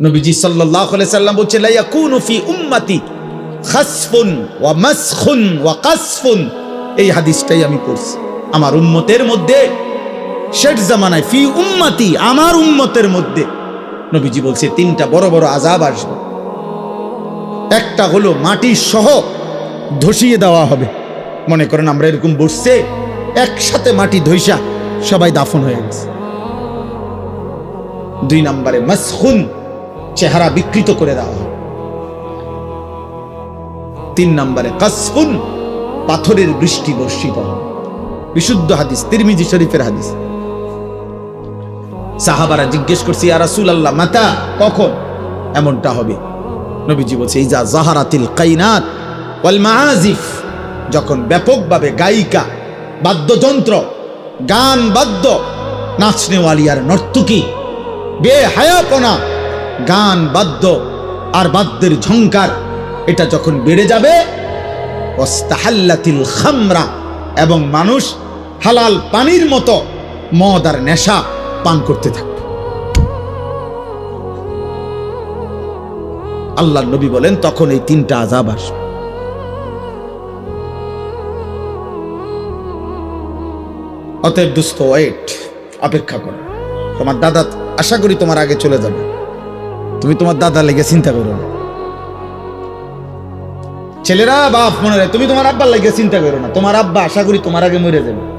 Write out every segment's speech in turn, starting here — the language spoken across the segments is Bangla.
নবীজি সাল্লাম বলছে উম্মতি ওয়া এই হাদিসটাই আমি পড়ছি। আমার উম্মতের মধ্যে শেঠ জামানায়, ফি উম্মতি আমার উম্মতের মধ্যে। নবীজি বলছে, তিনটা বড় বড় আজাব আসবে। একটা হলো মাটির সহ ধসিয়ে দেওয়া হবে। মনে করেন আমরা এরকম বসছে, একসাথে মাটি ধৈসা সবাই দাফন হয়ে গেছে। দুই নম্বরে, মাসখুন চেহারা বিকৃত করে দেওয়া হবে তিন নম্বরে, কাসফুন পাথরের বৃষ্টি বর্ষিত বিশুদ্ধ হাদিস, তিরমিজি শরীফের হাদিস। সাহাবারা জিজ্ঞেস করছি আর রাসূল আল্লাহ মাতা কখন? এমনটা হবে। নবীজি বলছে এই যা জাহারাতিল কাইনাত ওয়াল মাআজিফ। যখন ব্যাপকভাবে গায়িকা, বাদ্যযন্ত্র, গান বাদ্য, নাচনেওয়ালি আর নর্তকী, বেহায়াপনা গান বাদ্য আর বাদ্যের ঝংকার, এটা যখন বেড়ে যাবে ওস্তাহাল্লাতিল খামরা, এবং মানুষ হালাল পানির মতো মদ আর নেশা পান করতে থাকবে। আল্লাহ নবী বলেন, তখন এই তিনটা আজাব আসবে। অতএব দুস্থ, ওয়েট, অপেক্ষা করো। তোমার দাদা আশা করি তোমার আগে চলে যাবে। তুমি তোমার দাদা লেগে চিন্তা করো ছেলেরা, বাপ মনে রাখে তুমি তোমার আব্বার লেগে চিন্তা করো না। তোমার আব্বা, আশা করি তোমার আগে মরে যাবে।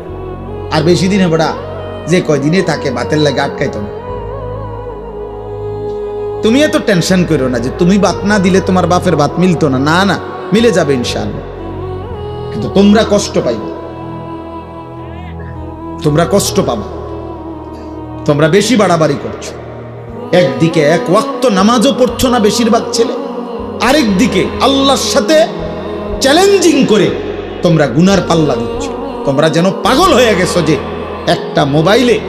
আর বেশি দিনে বড়া যে কয়দিনে থাকে বাতের লাগে আটকাইতো না। তুমি এত টেনশন করো না যে তুমি বাত না দিলে তোমার বাপের বাত মিলতো না। না না, মিলে যাবে ইনশাআল্লাহ। কিন্তু তোমরা কষ্ট পাইবে। তোমরা কষ্ট পাবা। তোমরা বেশি বাড়াবাড়ি করছ। একদিকে এক ওয়াক্ত নামাজও পড়ছো না বেশিরভাগ ছেলে। আরেক দিকে আল্লাহর সাথে চ্যালেঞ্জিং করে তোমরা গুনার পাল্লা দিচ্ছ। তোমরা যেন পাগল হয়ে গেছো যে একটা মোবাইলে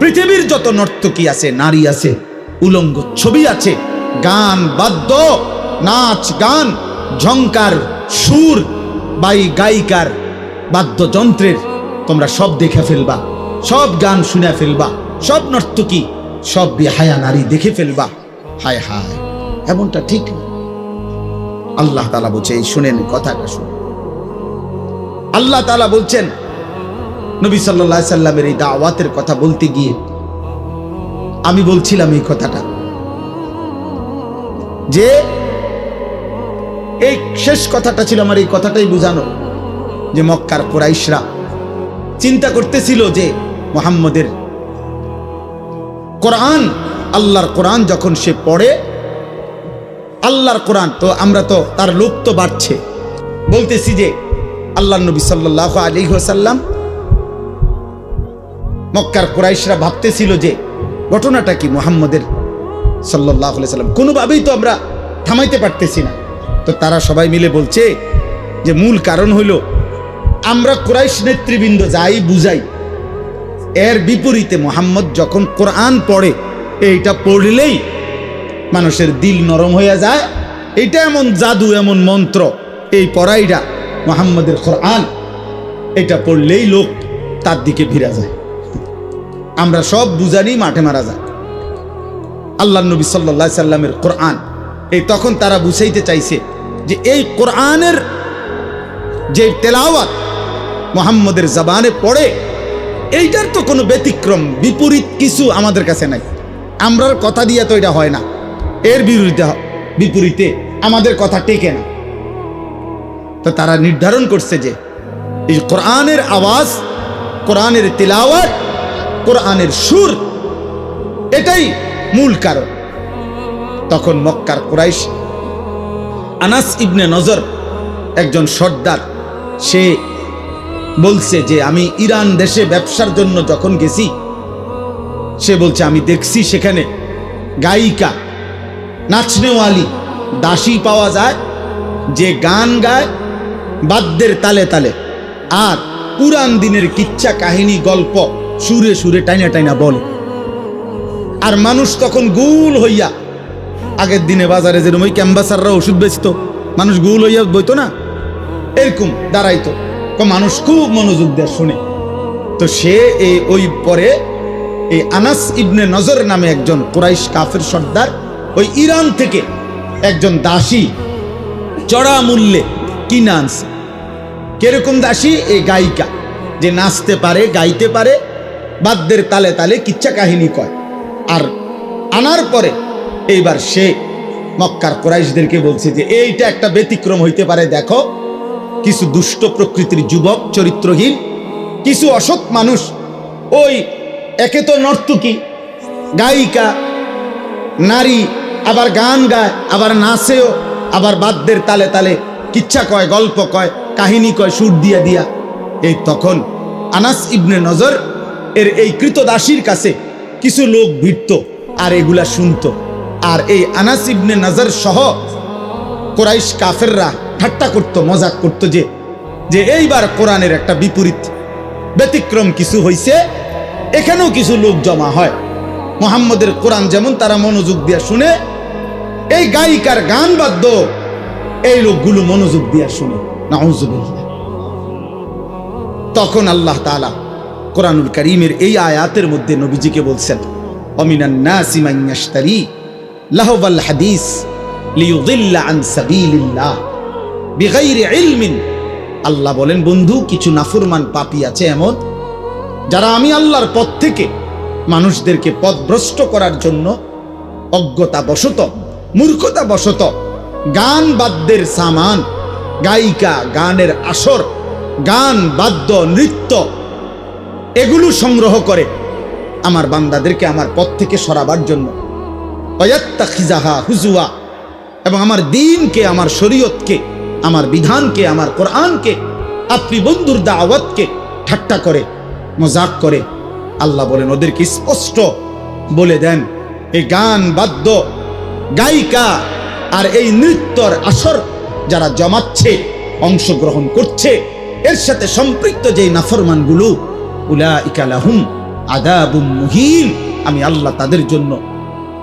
পৃথিবীর যত নর্তকী আছে, নারী আছে, উলঙ্গ ছবি আছে, গান, বাদ্য, নাচ, গান, ঝংকার, সুর, বাই গায়িকার, বাদ্যযন্ত্রের তোমরা সব দেখে ফেলবা, সব গান শুনে ফেলবা, সব নর্তকী সব বেহায়া নারী দেখে ফেলবা। হায় হায়, এমনটা ঠিক না। আল্লাহ তালা বলছে, এই শুনেন কথাটা শুন আল্লাহ তালা বলছেন, নবী সাল্লাহ সাল্লামের এই দাওয়াতের কথা বলতে গিয়ে, আমি বলছিলাম এই কথাটা। যে, এই শেষ কথাটা ছিল আমার এই কথাটাই বুঝানো। যে মক্কার কোরাইশরা চিন্তা করতেছিল যে মোহাম্মদের কোরআন, আল্লাহর কোরআন যখন সে পড়ে, আল্লাহর কোরআন, তো আমরা তো তার লোক তো বাড়ছে। বলতেছি যে আল্লাহ নবী সাল্লাহ আলী সাল্লাম মক্কার কোরাইশরা ভাবতেছিল যে ঘটনাটা কি মোহাম্মদের সাল্লাহ সাল্লাম কোনোভাবেই তো আমরা থামাইতে পারতেছি না। তো তারা সবাই মিলে বলছে যে মূল কারণ হইল, আমরা কোরাইশ নেতৃবৃন্দ যাই বুঝাই এর বিপরীতে মোহাম্মদ যখন কোরআন পড়ে, এইটা পড়লেই মানুষের দিল নরম হয়ে যায়। এটা এমন জাদু, এমন মন্ত্র, এই পড়াইটা মোহাম্মদের কোরআন, এটা পড়লেই লোক তার দিকে ভিড়া যায়। আমরা সব বুঝানি মাঠে মারা যায়। আল্লাহ নবী সাল্লা সাল্লামের কোরআন, এই তখন তারা বুঝাইতে চাইছে যে এই কোরআনের যে তেলাওয়াত মোহাম্মদের জবানে পড়ে এইটার তো কোনো ব্যতিক্রম, বিপরীত কিছু আমাদের কাছে নাই। আমরার কথা দিয়ে তো এটা হয় না। এর বিরুদ্ধে বিপরীতে আমাদের কথা টেকে না। তো তারা নির্ধারণ করছে যে, এই কোরআনের আওয়াজ, কোরআনের তিলাওয়াত, কোরআনের সুর, এটাই মূল কারণ। তখন মক্কার কুরাইশ, আনাস ইবনে নজর, একজন সর্দার, সে বলছে যে আমি ইরান দেশে ব্যবসার জন্য যখন গেছি, সে বলছে, আমি দেখছি সেখানে গায়িকা নাচনেওয়ালি দাসী পাওয়া যায়, যে গান গায় বাদ্যের তালে তালে, আর পুরান দিনের কিচ্ছা কাহিনী, গল্প সুরে সুরে টাইনা টাইনা বলে। আর মানুষ তখন গুল হইয়া, আগের দিনে বাজারে যেরকম ওই ক্যাম্বাসাররা ওষুধ বেচতো, মানুষ গুল হইয়া বইতো না? এরকম দাঁড়াইতো। মানুষ খুব মনোযোগ দেয় শুনে। তো সে এই ওই পরে এই আনাস ইবনে নজর নামে একজন কুরাইশ কাফের সর্দার, ওই ইরান থেকে একজন দাসী চড়া মূল্যে কিনে আনছে। কীরকম দাসী? এই গায়িকা। যে নাচতে পারে, গাইতে পারে, বাদ্যের তালে তালে কিচ্ছা কাহিনী কয়। আর আনার পরে এইবার সে মক্কার কোরাইশদেরকে বলছে যে, এইটা একটা ব্যতিক্রম হইতে পারে, দেখো। কিছু দুষ্ট প্রকৃতির যুবক চরিত্রহীন, কিছু অসৎ মানুষ। ওই একে তো নর্তকী, গায়িকা, নারী, আবার গান গায়, আবার নাচেও, আবার বাদ্যের তালে তালে কিচ্ছা কয়, গল্প কয়, কাহিনী কয়, সুর দিয়া দিয়া। এই তখন আনাস ইবনে নজর এর এই কৃতদাসীর কাছে কিছু লোক ভিড়ত আর এগুলা শুনত। আর এই আনাস ইবনে নজর সহ কোরাইশ কাফেররা ঠাট্টা করতো, মজাক করতো যে যে এইবার কোরআনের একটা বিপরীত ব্যতিক্রম কিছু হইছে, এখানেও কিছু লোক জমা হয়। মোহাম্মদের কোরআন যেমন তারা মনোযোগ দিয়া শুনে, এই গায়িকার গান বাদ্য এই লোকগুলো মনোযোগ দিয়া শুনে, নাউজুবিল্লাহ। তখন আল্লাহ তাআলা কোরআনুল করিমের এই আয়াতের মধ্যে নবীজিকে বলছেন, অমিনান নাসি মান ইয়াশতারি লাহওয়াল হাদিস লিয়ুদিল্লা আন সাবিলিল্লাহ। আল্লাহ বলেন, বন্ধু, কিছু নাফুরমান পাপী আছে এমন, যারা আমি আল্লাহর পথ থেকে মানুষদেরকে পথভ্রষ্ট করার জন্য অজ্ঞতা বশত মূর্খতা বশত গান বাদ্যের সামান, গায়িকা গানের আসর, গান, বাদ্য, নৃত্য, এগুলো সংগ্রহ করে আমার বান্দাদেরকে আমার পথ থেকে সরাবার জন্য। অয়াত্তা খিজাহা হুজুয়া এবং আমার দিনকে, আমার শরীয়তকে আমার বিধানকে, আমার কোরআনকে, আপনি বন্ধুর দাওয়াতকে ঠাট্টা করে, মজাক করে, আল্লাহ বলেন, ওদেরকে স্পষ্ট বলে দেন, এই গান বাদ্য, গায়িকা আর এই নৃত্যর আসর যারা জমাচ্ছে, অংশগ্রহণ করছে, এর সাথে সম্পৃক্ত যে নাফরমানগুলো উলা ইকালাহুম আদাবুম মুহিন, আমি আল্লাহ তাদের জন্য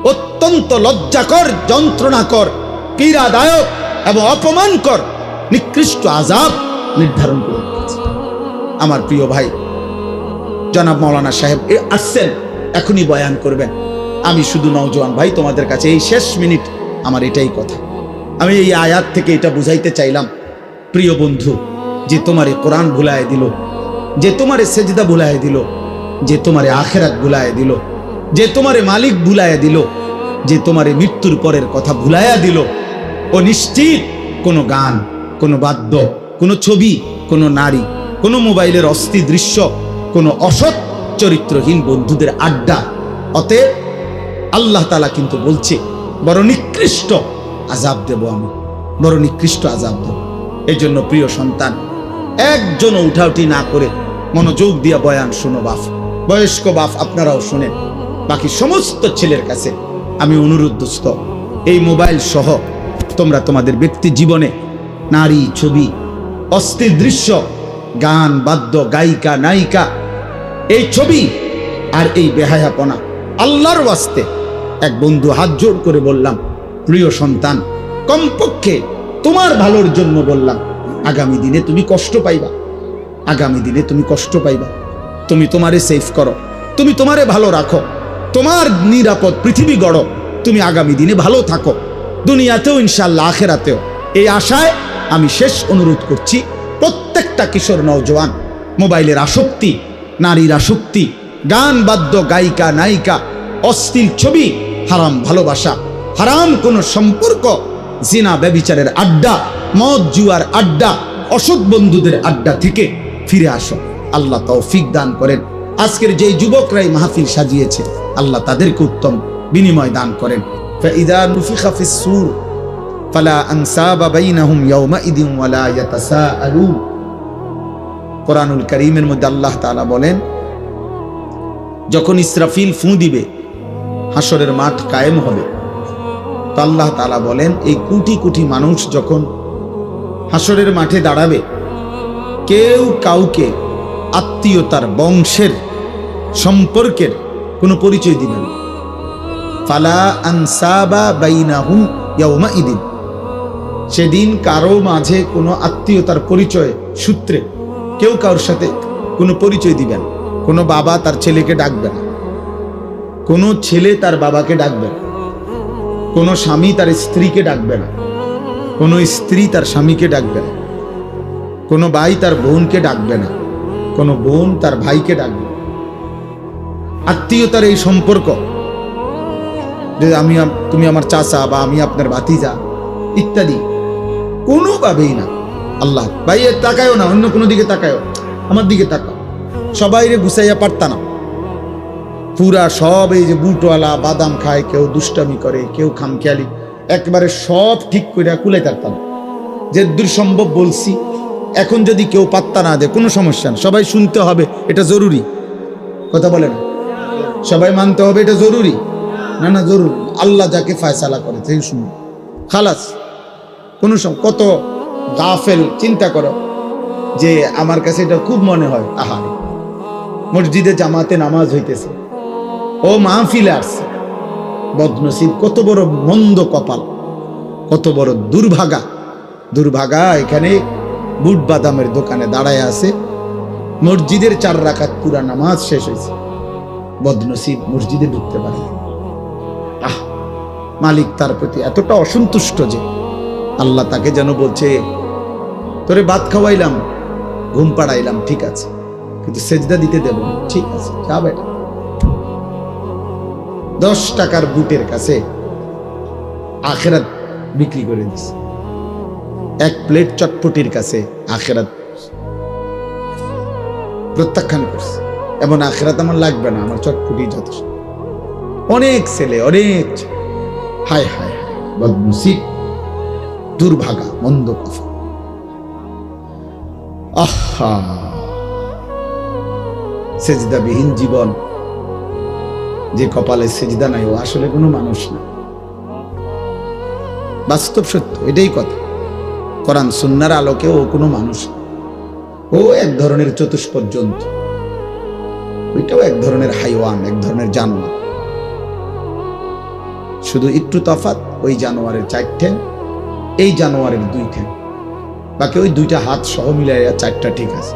অত্যন্ত লজ্জাকর, যন্ত্রণাকর, পীড়াদায়ক এবং অপমানকর নিকৃষ্ট আজাব নির্ধারণ করে। আমার প্রিয় ভাই, জনাব মৌলানা সাহেব, এ আসছেন। এখনই বয়ান করবেন। আমি শুধু নওজোয়ান ভাই, তোমাদের কাছে এই শেষ মিনিট আমার এটাই কথা। আমি এই আয়াত থেকে এটা বুঝাইতে চাইলাম, প্রিয় বন্ধু, যে তোমারে কোরআন ভুলায় দিল, যে তোমারে সেজদা ভুলায় দিল, যে তোমারে আখেরাত ভুলায় দিল, যে তোমারে মালিক ভুলায় দিল, যে তোমারে মৃত্যুর পরের কথা ভুলাইয়া দিল ও নিশ্চিত কোনো গান, কোনো বাদ্য, কোনো ছবি, কোনো নারী, কোনো মোবাইলের অস্থি দৃশ্য, কোনো অসৎ চরিত্রহীন বন্ধুদের আড্ডা। অতএব আল্লাহ তালা কিন্তু বলছে, বড় নিকৃষ্ট আজাব দেব আমি, বড় নিকৃষ্ট আজাব দেব। এই জন্য প্রিয় সন্তান একজন উঠাউটি না করে মনোযোগ দিয়া বয়ান শুনো বাফ বয়স্ক বাফ আপনারাও শুনেন। বাকি সমস্ত ছেলের কাছে আমি অনুরোধ দোস্ত, এই মোবাইল সহ তোমরা তোমাদের ব্যক্তি জীবনে নারী, ছবি, অস্থির দৃশ্য, গান, বাদ্য, গায়িকা, নায়িকা, এই ছবি আর এই বেহায়াপনা আল্লাহর ওয়াস্তে এক বন্ধু হাত জোড় করে বললাম, প্রিয় সন্তান, কমপক্ষে তোমার ভালোর জন্য বললাম, আগামী দিনে তুমি কষ্ট পাইবা, আগামী দিনে তুমি কষ্ট পাইবা। তুমি তোমারে সেফ করো, তুমি তোমারে ভালো রাখো, তোমার নিরাপদ পৃথিবী গড়ো, তুমি আগামী দিনে ভালো থাকো। দুনিয়াতেও ইনশাল্লাহ আখেরাতেও। এই আশায় আমি শেষ অনুরোধ করছি, প্রত্যেকটা কিশোর নওজোয়ান, মোবাইলের আসক্তি, নারীর আসক্তি, গান বাদ্য, গায়িকা, নায়িকা, অশ্লীল ছবি, হারাম ভালোবাসা, হারাম কোন সম্পর্ক, জিনা, ব্যবিচারের আড্ডা, মদ, জুয়ার আড্ডা, অসৎ বন্ধুদের আড্ডা থেকে ফিরে আসো। আল্লাহ তৌফিক দান করেন। আজকের যে যুবকরাই মাহফিল সাজিয়েছে, আল্লাহ তাদেরকে উত্তম বিনিময় দান করেন। فإذا نفخ في الصور فلا أنساب بينهم يومئذ ولا يتساءلون কোরআনুল করিমের মধ্যে আল্লাহ তাআলা বলেন যখন ইসরাফিল ফু দিবে হাসরের মাঠ কায়েম হবে তো আল্লাহ তাআলা বলেন এই কোটি কোটি মানুষ যখন হাসরের মাঠে দাঁড়াবে কেউ কাউকে আত্মীয়তার বংশের সম্পর্কের কোনো পরিচয় দিবে না ফালা আনসাবা ইদিন সেদিন কারও মাঝে কোনো আত্মীয়তার পরিচয়, সূত্রে কেউ কারোর সাথে কোনো পরিচয় দিবেন কোনো বাবা তার ছেলেকে ডাকবে না। কোনো ছেলে তার বাবাকে ডাকবে না। কোনো স্বামী তার স্ত্রীকে ডাকবে না। কোনো স্ত্রী তার স্বামীকে ডাকবে না। কোনো ভাই তার বোনকে ডাকবে না। কোনো বোন তার ভাইকে ডাকবে। আত্মীয়তার এই সম্পর্ক যে আমি তুমি আমার চাচা বা আমি আপনার ভাতিজা, ইত্যাদি। কোনোভাবেই না। আল্লাহ ভাই এ তাকায়ও না, অন্য কোনো দিকে তাকায়ও। আমার দিকে তাকাও। সবাই রে গুছাইয়া পারতা না। পুরা সব এই যে বুটওয়ালা, বাদাম খায়, কেউ দুষ্টামি করে, কেউ খামখেয়ালি, একবারে সব ঠিক করে কুলাই থাকতাম যে দূর সম্ভব বলছি, এখন যদি কেউ পাত্তা না দেয়, কোনো সমস্যা না। সবাই শুনতে হবে, এটা জরুরি। কথা বলে না? সবাই মানতে হবে, এটা জরুরি। না না, জরুর। আল্লাহ যাকে ফায়সালা করে, সেই শুনুন। খালাস, কোনো সম কত গাফেল চিন্তা করো যে আমার কাছে এটা খুব মনে হয়। আহারে মসজিদে জামাতে নামাজ হইতেছে। ও মাহফিলে আসছে বদনসিব, কত বড় মন্দ কপাল, কত বড় দুর্ভাগা। দুর্ভাগা এখানে বুট বাদামের দোকানে দাঁড়ায় আছে। মসজিদের চার রাখাত পুরা নামাজ শেষ হয়েছে বদনসিব মসজিদে ঢুকতে পারে মালিক তার প্রতি এতটা অসন্তুষ্ট যে আল্লাহ তাকে যেন বলছে, তোরে ভাত খাওয়াইলাম, ঘুম পাড়াইলাম, ঠিক আছে। কিন্তু সেজদা দিতে দেব ঠিক আছে, যা বেটা। দশ টাকার বুটের কাছে আখেরাত বিক্রি করে দিছে এক প্লেট চটপটির কাছে আখেরাত প্রত্যাখ্যান করছে এমন আখেরাত আমার লাগবে না, আমার চটপটি যথেষ্ট। অনেক ছেলে অনেক ছেলে। হায় হায়, বদনসিব, দুর্ভাগা, মন্দ কথা। আহা, সেজদাবিহীন জীবন। যে কপালে সেজদা নাই, ও আসলে কোনো মানুষ না। বাস্তব সত্য, এটাই কথা। কোরআন সুন্নার আলোকে ও কোনো মানুষ ও এক ধরনের চতুষ্পদ জন্তু ওইটাও এক ধরনের হাইওয়ান, এক ধরনের জানোয়ার শুধু একটু তফাত ওই জানোয়ারের চার ঠ্যাং এই জানোয়ারের দুই ঠ্যাং বাকি ওই দুইটা হাত সহ মিলাইয়া চারটা ঠিক আছে।